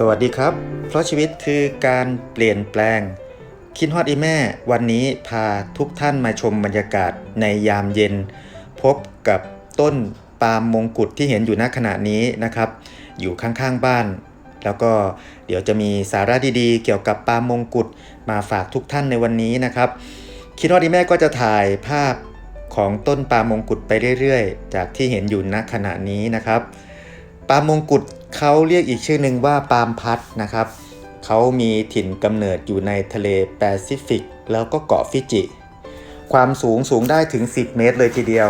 สวัสดีครับ เพราะชีวิตคือการเปลี่ยนแปลง คิดฮอดอีแม่ วันนี้พาทุกท่านมาชมบรรยากาศในยามเย็น พบกับต้นปาล์มมงกุฎที่เห็นอยู่ณขณะนี้นะครับ อยู่ข้างๆบ้าน แล้วก็เดี๋ยวจะมีสาระดีๆ เกี่ยวกับปาล์มมงกุฎมาฝากทุกท่านในวันนี้นะครับ คิดฮอดอีแม่ก็จะถ่ายภาพของต้นปาล์มมงกุฎไปเรื่อยๆ จากที่เห็นอยู่ณขณะนี้นะครับปาล์มมงกุฎเขาเรียกอีกชื่อหนึ่งว่าปาล์มพัดนะครับ เขามีถิ่นกำเนิดอยู่ในทะเลแปซิฟิก แล้วก็เกาะฟิจิ ความสูงสูงได้ถึง 10 เมตรเลยทีเดียว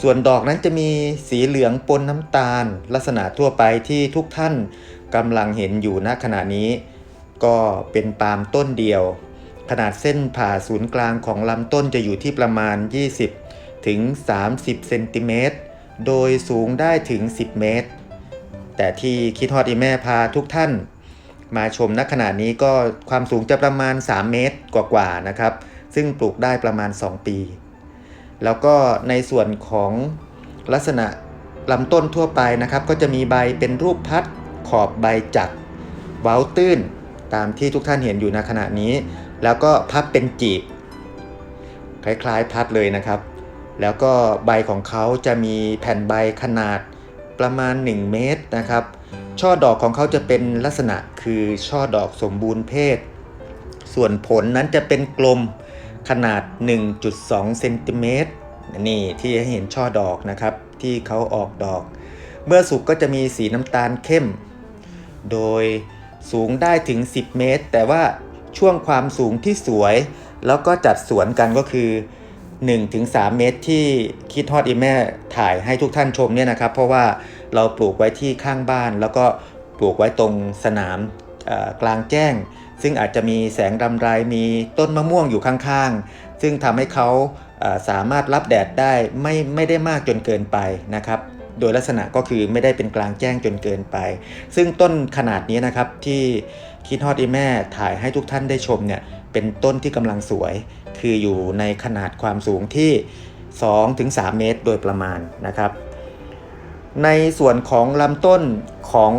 ส่วนดอกนั้นจะมีสีเหลืองปนน้ำตาล ลักษณะทั่วไปที่ทุกท่านกำลังเห็นอยู่ณขณะนี้ ก็เป็นปาล์มต้นเดียว ขนาดเส้นผ่าศูนย์กลางของลำต้นจะอยู่ที่ประมาณ 20 ถึง 30 เซนติเมตร โดยสูงได้ถึง 10 เมตร แต่ที่คิดฮอดอีแม่พาทุกท่าน มาชมณขณะนี้ก็ความสูงจะประมาณ 3 เมตรกว่าๆนะครับ ซึ่งปลูกได้ประมาณ 2 ปี แล้วก็ในส่วนของลักษณะลำต้นทั่วไปนะครับ ก็จะมีใบเป็นรูปพัดขอบใบจักรเว้าตื้นตามที่ทุกท่านเห็นอยู่ณขณะนี้ แล้วก็พับเป็นจีบ คล้ายๆพัดเลยนะครับ แล้วก็ใบของเขาจะมีแผ่นใบขนาด ประมาณ 1 เมตรนะครับ ช่อดอกของเขาจะเป็นลักษณะคือช่อดอกสมบูรณ์เพศ ส่วนผลนั้นจะเป็นกลมขนาด 1.2เซนติเมตรนี่ที่ให้เห็นช่อดอกนะครับ ที่เขาออกดอก เมื่อสุกก็จะมีสีน้ำตาลเข้ม โดยสูงได้ถึง 10 เมตร แต่ว่าช่วงความสูงที่สวย แล้วก็จัดสวนกันก็คือ 1-3 เมตรที่คิดฮอดอีแม่ถ่ายให้ทุกท่านชมเนี่ยนะครับ เพราะว่าเราปลูกไว้ที่ข้างบ้าน แล้วก็ปลูกไว้ตรงสนามกลางแจ้ง ซึ่งอาจจะมีแสงรำไรมีต้นมะม่วงอยู่ข้างๆ ซึ่งทำให้เขาสามารถรับแดดได้ไม่ไม่ได้มากจนเกินไปนะครับโดยลักษณะก็คือไม่ได้เป็นกลางแจ้งจนเกินไป ซึ่งต้นขนาดนี้นะครับที่คิดฮอดอีแม่ถ่ายให้ทุกท่านได้ชมเนี่ย เป็นต้นที่กำลังสวย คืออยู่ในขนาดความสูงที่ 2-3 เมตรโดยประมาณนะครับ ในส่วนของลำต้นของ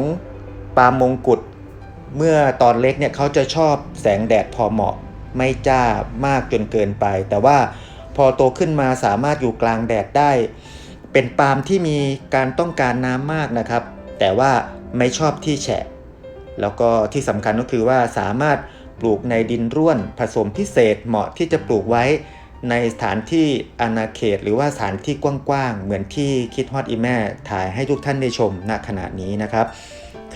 ปาล์มมงกุฎเมื่อตอนเล็กเนี่ยเขาจะชอบแสงแดดพอเหมาะไม่จ้ามากจนเกินไป แต่ว่าพอโตขึ้นมาสามารถอยู่กลางแดดได้ เป็นปาล์มที่มีการต้องการน้ำมากนะครับ แต่ว่าไม่ชอบที่แฉะ แล้วก็ที่สำคัญก็คือว่าสามารถ ลูกในดินร่วนผสมพิเศษเหมาะที่จะปลูกไว้ในสถานที่อาณาเขตหรือว่าสถานที่กว้างๆ เหมือนที่คิดฮอดอีแม่ถ่ายให้ทุกท่านได้ชมณขณะนี้นะครับ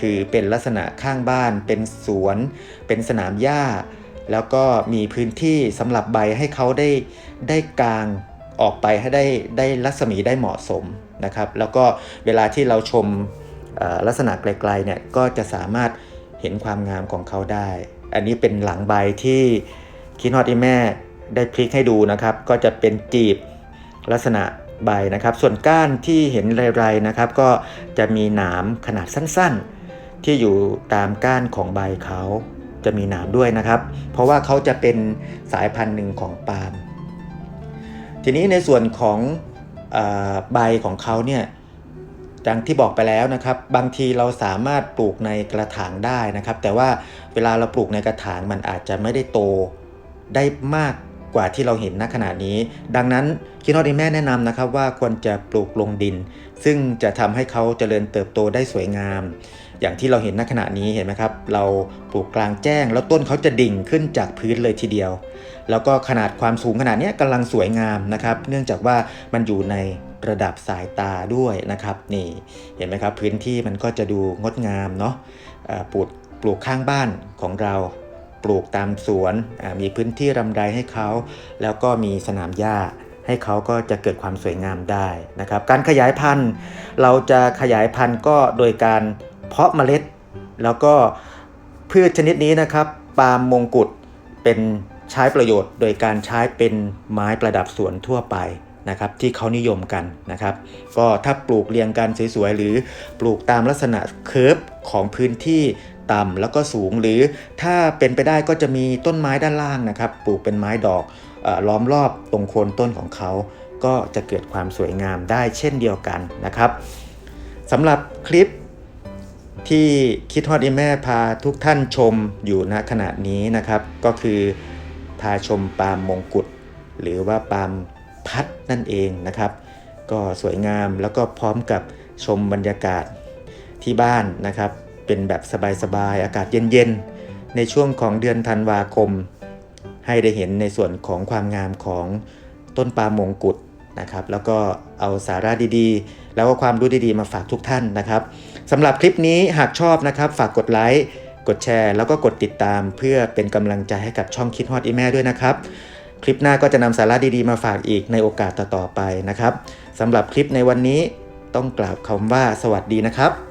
คือเป็นลักษณะข้างบ้าน เป็นสวน เป็นสนามหญ้า แล้วก็มีพื้นที่สำหรับใบให้เขาได้ได้กลางออกไปให้ได้ได้รัศมีได้เหมาะสมนะครับ แล้วก็เวลาที่เราชมลักษณะไกลๆเนี่ยก็จะสามารถเห็นความงามของเขาได้ อันนี้เป็นหลังใบที่คิดฮอดอีแม่ได้พลิกให้ดูนะครับ ก็จะเป็นจีบลักษณะใบนะครับ ส่วนก้านที่เห็นไรๆนะครับ ก็จะมีหนามขนาดสั้นๆ ที่อยู่ตามก้านของใบเขาจะมีหนามด้วยนะครับ เพราะว่าเขาจะเป็นสายพันธุ์หนึ่งของปาล์มทีนี้ในส่วนของอใบของเขาเนี่ย ดังที่บอกไปแล้วนะครับ บางทีเราสามารถปลูกในกระถางได้นะครับ แต่ว่าเวลาเราปลูกในกระถางมันอาจจะไม่ได้โตได้มากกว่าที่เราเห็นณขณะนี้ ดังนั้นคิดฮอดแม่แนะนำนะครับว่าควรจะปลูกลงดิน ซึ่งจะทำให้เขาเจริญเติบโตได้สวยงาม อย่างที่เราเห็นณขณะนี้เห็นไหมครับ เราปลูกกลางแจ้ง แล้วต้นเขาจะดิ่งขึ้นจากพื้นเลยทีเดียว แล้วก็ขนาดความสูงขนาดนี้กำลังสวยงามนะครับ เนื่องจากว่ามันอยู่ใน ระดับสายตาด้วยนะครับนี่เห็นไหมครับพื้นที่มันก็จะดูงดงามเนาะปลูกปลูกข้างบ้านของเราปลูกตามสวนมีพื้นที่รำไรให้เขา แล้วก็มีสนามหญ้าให้เขาก็จะเกิดความสวยงามได้นะครับ การขยายพันธุ์ เราจะขยายพันธุ์ก็โดยการเพาะเมล็ด แล้วก็พืชชนิดนี้นะครับปาล์มมงกุฎเป็นใช้ประโยชน์ โดยการใช้เป็นไม้ประดับสวนทั่วไป นะครับที่เขานิยมกันนะครับ ก็ถ้าปลูกเรียงกันสวยๆหรือปลูกตามลักษณะเคิร์ฟของพื้นที่ต่ำแล้วก็สูงหรือถ้าเป็นไปได้ก็จะมีต้นไม้ด้านล่างนะครับ ปลูกเป็นไม้ดอกอล้อมรอบตรงโคนต้นของเขา ก็จะเกิดความสวยงามได้เช่นเดียวกันนะครับสำหรับคลิปที่คิดฮอดอีแม่พาทุกท่านชมอยู่ณขณะนี้นะครับ ก็คือพาชมปาล์มมงกุฎหรือว่าปาล์ม พัดนั่นเองนะครับ ก็สวยงามแล้วก็พร้อมกับชมบรรยากาศที่บ้านนะครับ เป็นแบบสบายๆ อากาศเย็นๆ ในช่วงของเดือนธันวาคม ให้ได้เห็นในส่วนของความงามของต้นปามงกุฎนะครับ แล้วก็เอาสาระดีๆ แล้วก็ความรู้ดีๆ มาฝากทุกท่านนะครับสำหรับคลิปนี้หากชอบนะครับ ฝากกดไลค์กดแชร์ แล้วก็กดติดตามเพื่อเป็นกำลังใจให้กับช่องคิดฮอดอีแม่ด้วยนะครับ คลิปหน้าก็จะนำสาระดีๆมาฝากอีกในโอกาสต่อๆไปนะครับสำหรับคลิปในวันนี้ต้องกล่าวคำว่าสวัสดีนะครับ